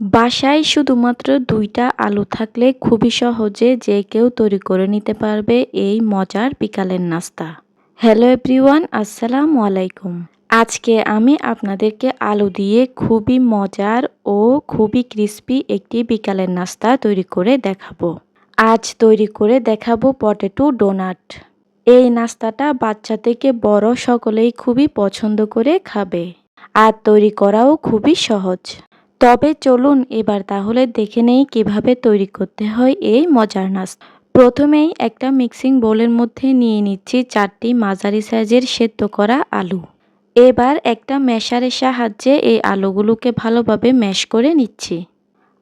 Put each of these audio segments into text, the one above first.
বাসায় শুধুমাত্র দুইটা আলু থাকলে খুবই সহজে যে কেউ তৈরি করে নিতে পারবে এই মজার বিকালের নাস্তা। হ্যালো এভরিওয়ান, আসসালামু আলাইকুম। আজকে আমি আপনাদেরকে আলু দিয়ে খুবই মজার ও খুবই ক্রিস্পি একটি বিকালের নাস্তা তৈরি করে দেখাবো। আজ তৈরি করে দেখাবো পটেটো ডোনাট। এই নাস্তাটা বাচ্চা থেকে বড় সকলেই খুবই পছন্দ করে খাবে। আর তৈরি করাও খুবই সহজ। তবে চলুন এবার তাহলে দেখে নেই কীভাবে তৈরি করতে হয় এই মজার নাস্তা। প্রথমেই একটা মিক্সিং বোলের মধ্যে নিয়ে নিচ্ছি চারটি মাঝারি সাইজের সেদ্ধ করা আলু। এবার একটা ম্যাশারের সাহায্যে এই আলুগুলোকে ভালোভাবে ম্যাশ করে নিচ্ছি।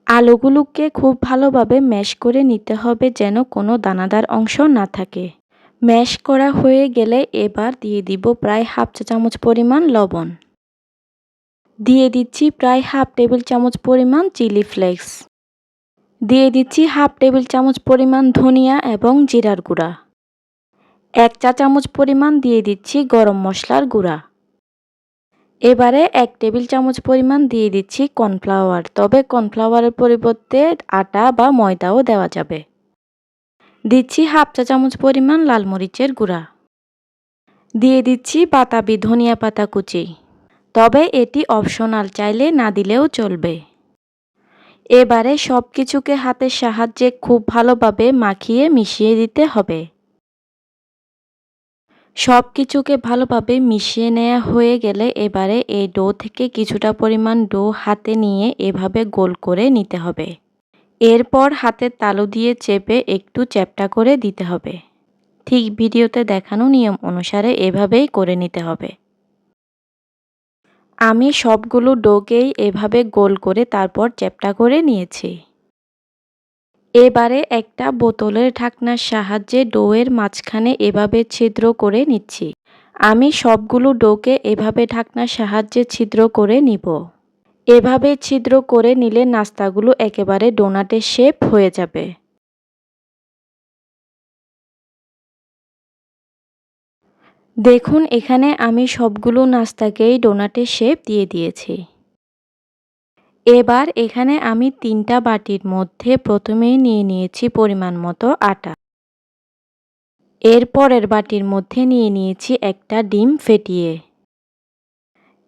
আলুগুলোকে খুব ভালোভাবে ম্যাশ করে নিতে হবে যেন কোনো দানাদার অংশ না থাকে। ম্যাশ করা হয়ে গেলে এবার দিয়ে দিব প্রায় হাফ চা চামচ পরিমাণ লবণ। দিয়ে দিচ্ছি প্রায় হাফ টেবিল চামচ পরিমাণ চিলি ফ্লেক্স। দিয়ে দিচ্ছি হাফ টেবিল চামচ পরিমাণ ধনিয়া এবং জিরার গুঁড়া। এক চা চামচ পরিমাণ দিয়ে দিচ্ছি গরম মশলার গুঁড়া। এবারে এক টেবিল চামচ পরিমাণ দিয়ে দিচ্ছি কর্নফ্লাওয়ার। তবে কর্নফ্লাওয়ারের পরিবর্তে আটা বা ময়দাও দেওয়া যাবে। দিচ্ছি হাফ চা চামচ পরিমাণ লাল মরিচের গুঁড়া। দিয়ে দিচ্ছি বাতাবি ধনিয়া পাতা কুচি। তবে এটি অপশনাল, চাইলে না দিলেও চলবে। এবারে সব কিছুকে হাতের সাহায্যে খুব ভালোভাবে মাখিয়ে মিশিয়ে দিতে হবে। সব কিছুকে ভালোভাবে মিশিয়ে নেওয়া হয়ে গেলে এবারে এই ডো থেকে কিছুটা পরিমাণ ডো হাতে নিয়ে এভাবে গোল করে নিতে হবে। এরপর হাতের তালু দিয়ে চেপে একটু চ্যাপটা করে দিতে হবে। ঠিক ভিডিওতে দেখানো নিয়ম অনুসারে এভাবেই করে নিতে হবে। আমি সবগুলো ডোকেই এভাবে গোল করে তারপর চ্যাপটা করে নিয়েছি। এবারে একটা বোতলের ঢাকনার সাহায্যে ডোয়ের মাঝখানে এভাবে ছিদ্র করে নিচ্ছি। আমি সবগুলো ডোকে এভাবে ঢাকনার সাহায্যে ছিদ্র করে নিব। এভাবে ছিদ্র করে নিলে নাস্তাগুলো একেবারে ডোনাটের শেপ হয়ে যাবে। দেখুন, এখানে আমি সবগুলো নাস্তাকেই ডোনাটের শেপ দিয়ে দিয়েছি। এবার এখানে আমি তিনটা বাটির মধ্যে প্রথমেই নিয়ে নিয়েছি পরিমাণ মতো আটা। এরপরের বাটির মধ্যে নিয়ে নিয়েছি একটা ডিম ফেটিয়ে।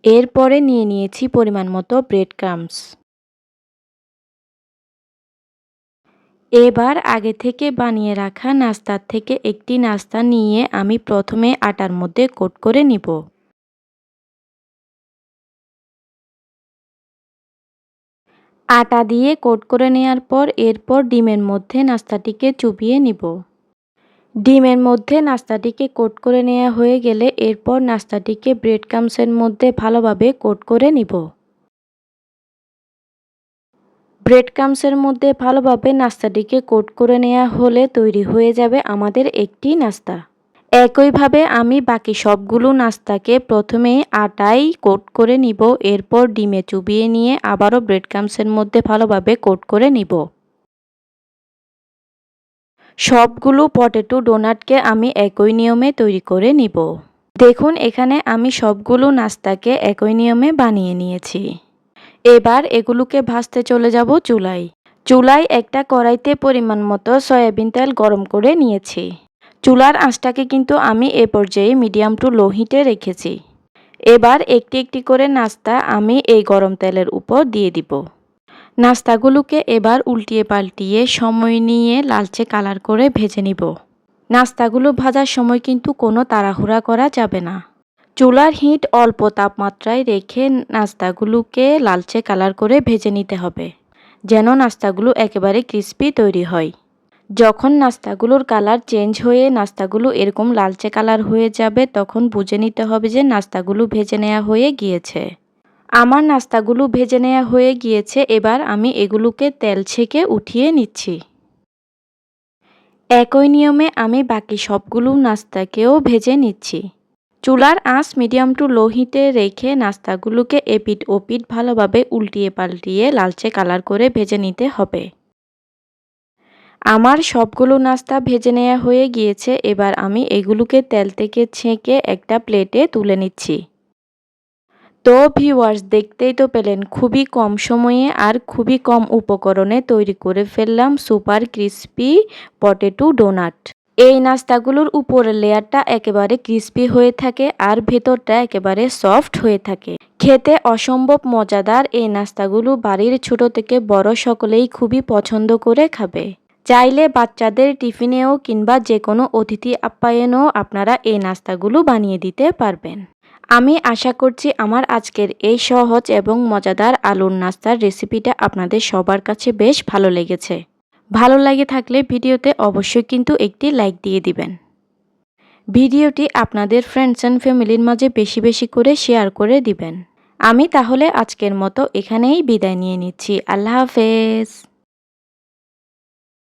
এরপরে নিয়ে নিয়েছি পরিমাণ মতো ব্রেড ক্রামস। এবার আগে থেকে বানিয়ে রাখা নাস্তার থেকে একটি নাস্তা নিয়ে আমি প্রথমে আটার মধ্যে কোট করে নিব। আটা দিয়ে কোট করে নেওয়ার পর এরপর ডিমের মধ্যে নাস্তাটিকে চুবিয়ে নিব। ডিমের মধ্যে নাস্তাটিকে কোট করে নেওয়া হয়ে গেলে এরপর নাস্তাটিকে ব্রেড কামসের মধ্যে ভালোভাবে কোট করে নিব। ব্রেড ক্রামসের মধ্যে ভালোভাবে নাস্তাটিকে কোট করে নেওয়া হলে তৈরি হয়ে যাবে আমাদের একটি নাস্তা। একইভাবে আমি বাকি সবগুলো নাস্তাকে প্রথমে আটাই কোট করে নিব, এরপর ডিমে চুবিয়ে নিয়ে আবারও ব্রেড ক্রামসের মধ্যে ভালোভাবে কোট করে নিব। সবগুলো পটেটো ডোনাটকে আমি একই নিয়মে তৈরি করে নিব। দেখুন, এখানে আমি সবগুলো নাস্তাকে একই নিয়মে বানিয়ে নিয়েছি। এবার এগুলোকে ভাজতে চলে যাব চুলায়। চুলায় একটা কড়াইতে পরিমাণ মতো সয়াবিন তেল গরম করে নিয়েছি। চুলার আঁচটাকে কিন্তু আমি এ পর্যায়ে মিডিয়াম টু লো হিটে রেখেছি। এবার একটি একটি করে নাস্তা আমি এই গরম তেলের উপর দিয়ে দিব। নাস্তাগুলোকে এবার উল্টিয়ে পাল্টিয়ে সময় নিয়ে লালচে কালার করে ভেজে নিব। নাস্তাগুলো ভাজার সময় কিন্তু কোনো তাড়াহুড়া করা যাবে না। চুলার হিট অল্প তাপমাত্রায় রেখে নাস্তাগুলোকে লালচে কালার করে ভেজে নিতে হবে, যেন নাস্তাগুলো একেবারে ক্রিস্পি তৈরি হয়। যখন নাস্তাগুলোর কালার চেঞ্জ হয়ে নাস্তাগুলো এরকম লালচে কালার হয়ে যাবে, তখন বুঝে নিতে হবে যে নাস্তাগুলো ভেজে নেওয়া হয়ে গিয়েছে। আমার নাস্তাগুলো ভেজে নেওয়া হয়ে গিয়েছে, এবার আমি এগুলোকে তেল ছেঁকে উঠিয়ে নিচ্ছি। একই নিয়মে আমি বাকি সবগুলো নাস্তাকেও ভেজে নিচ্ছি। চুলার আঁচ মিডিয়াম টু লো হিটে রেখে নাস্তাগুলোকে এপিট ওপিট ভালোভাবে উল্টিয়ে পাল্টিয়ে লালচে কালার করে ভেজে নিতে হবে। আমার সবগুলো নাস্তা ভেজে নেওয়া হয়ে গিয়েছে, এবার আমি এগুলোকে তেল থেকে ছেঁকে একটা প্লেটে তুলে নিচ্ছি। তো ভিউয়ার্স, দেখতেই তো পেলেন, খুবই কম সময়ে আর খুবই কম উপকরণে তৈরি করে ফেললাম সুপার ক্রিস্পি পটেটো ডোনাট। এই নাস্তাগুলোর উপরের লেয়ারটা একেবারে ক্রিস্পি হয়ে থাকে আর ভেতরটা একেবারে সফট হয়ে থাকে। খেতে অসম্ভব মজাদার এই নাস্তাগুলো বাড়ির ছোট থেকে বড় সকলেই খুবই পছন্দ করে খাবে। চাইলে বাচ্চাদের টিফিনেও কিংবা যে কোনো অতিথি আপ্যায়নেও আপনারা এই নাস্তাগুলো বানিয়ে দিতে পারবেন। আমি আশা করছি আমার আজকের এই সহজ এবং মজাদার আলুর নাস্তার রেসিপিটা আপনাদের সবার কাছে বেশ ভালো লেগেছে। ভালো লাগে থাকলে ভিডিওতে অবশ্যই কিন্তু একটি লাইক দিয়ে দিবেন। ভিডিওটি আপনাদের ফ্রেন্ডস অ্যান্ড ফ্যামিলির মাঝে বেশি বেশি করে শেয়ার করে দিবেন। আমি তাহলে আজকের মতো এখানেই বিদায় নিয়ে নিচ্ছি। আল্লাহ হাফেজ।